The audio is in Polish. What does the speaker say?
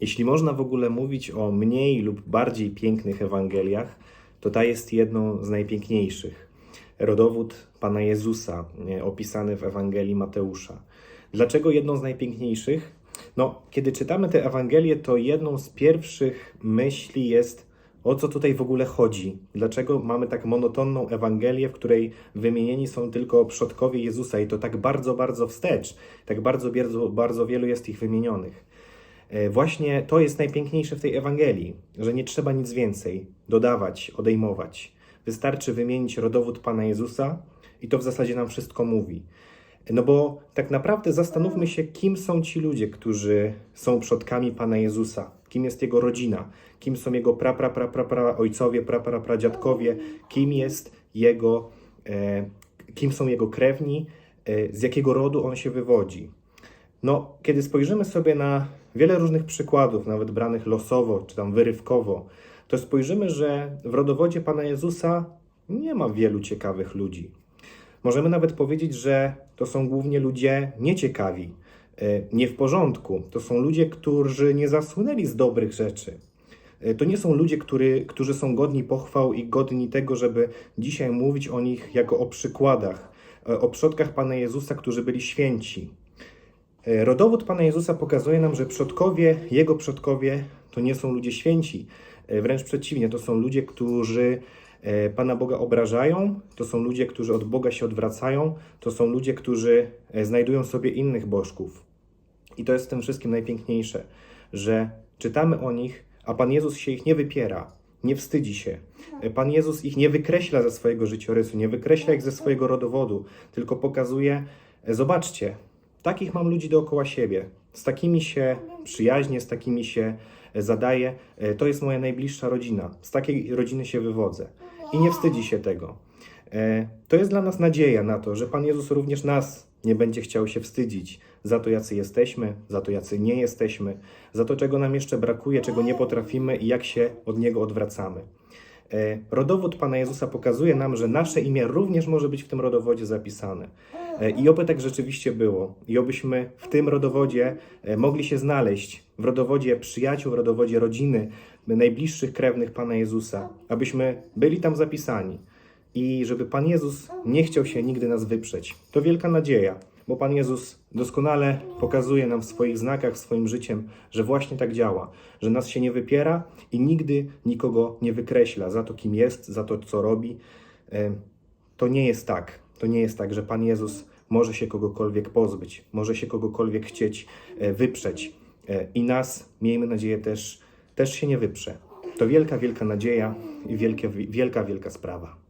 Jeśli można w ogóle mówić o mniej lub bardziej pięknych Ewangeliach, to ta jest jedną z najpiękniejszych. Rodowód Pana Jezusa, e, opisany w Ewangelii Mateusza. Dlaczego jedną z najpiękniejszych? No, kiedy czytamy tę Ewangelię, to jedną z pierwszych myśli jest, o co tutaj w ogóle chodzi? Dlaczego mamy tak monotonną Ewangelię, w której wymienieni są tylko przodkowie Jezusa i to tak bardzo, bardzo wstecz, tak bardzo, bardzo, bardzo wielu jest ich wymienionych. E, Właśnie to jest najpiękniejsze w tej Ewangelii, że nie trzeba nic więcej dodawać, odejmować. Wystarczy wymienić rodowód Pana Jezusa i to w zasadzie nam wszystko mówi. No bo tak naprawdę zastanówmy się, kim są ci ludzie, którzy są przodkami Pana Jezusa, kim jest jego rodzina, kim są jego pra, pra, pra, pra, pra ojcowie, pra, pra, pra dziadkowie, kim jest jego, e, kim są jego krewni, e, z jakiego rodu on się wywodzi. No, kiedy spojrzymy sobie na wiele różnych przykładów, nawet branych losowo czy tam wyrywkowo, to spojrzymy, że w rodowodzie Pana Jezusa nie ma wielu ciekawych ludzi. Możemy nawet powiedzieć, że to są głównie ludzie nieciekawi, e, nie w porządku. To są ludzie, którzy nie zasłynęli z dobrych rzeczy. E, To nie są ludzie, który, którzy są godni pochwał i godni tego, żeby dzisiaj mówić o nich jako o przykładach, e, o przodkach Pana Jezusa, którzy byli święci. E, Rodowód Pana Jezusa pokazuje nam, że przodkowie, Jego przodkowie, to nie są ludzie święci. E, Wręcz przeciwnie, to są ludzie, którzy e, Pana Boga obrażają, to są ludzie, którzy od Boga się odwracają, to są ludzie, którzy znajdują sobie innych bożków. I to jest w tym wszystkim najpiękniejsze, że czytamy o nich, a Pan Jezus się ich nie wypiera, nie wstydzi się. Pan Jezus ich nie wykreśla ze swojego życiorysu, nie wykreśla ich ze swojego rodowodu, tylko pokazuje, zobaczcie, takich mam ludzi dookoła siebie, z takimi się przyjaźnię, z takimi się e, zadaję, E, to jest moja najbliższa rodzina, z takiej rodziny się wywodzę i nie wstydzi się tego. E, To jest dla nas nadzieja na to, że Pan Jezus również nas nie będzie chciał się wstydzić za to, jacy jesteśmy, za to, jacy nie jesteśmy, za to, czego nam jeszcze brakuje, czego nie potrafimy i jak się od Niego odwracamy. E, Rodowód Pana Jezusa pokazuje nam, że nasze imię również może być w tym rodowodzie zapisane. E, I oby tak rzeczywiście było. I obyśmy w tym rodowodzie e, mogli się znaleźć, w rodowodzie przyjaciół, w rodowodzie rodziny, najbliższych krewnych Pana Jezusa, abyśmy byli tam zapisani i żeby Pan Jezus nie chciał się nigdy nas wyprzeć. To wielka nadzieja, bo Pan Jezus doskonale pokazuje nam w swoich znakach, w swoim życiem, że właśnie tak działa, że nas się nie wypiera i nigdy nikogo nie wykreśla za to, kim jest, za to, co robi. E, To nie jest tak. To nie jest tak, że Pan Jezus może się kogokolwiek pozbyć, może się kogokolwiek chcieć e, wyprzeć. E, I nas, miejmy nadzieję, też, też się nie wyprze. To wielka, wielka nadzieja i wielkie, wielka, wielka sprawa.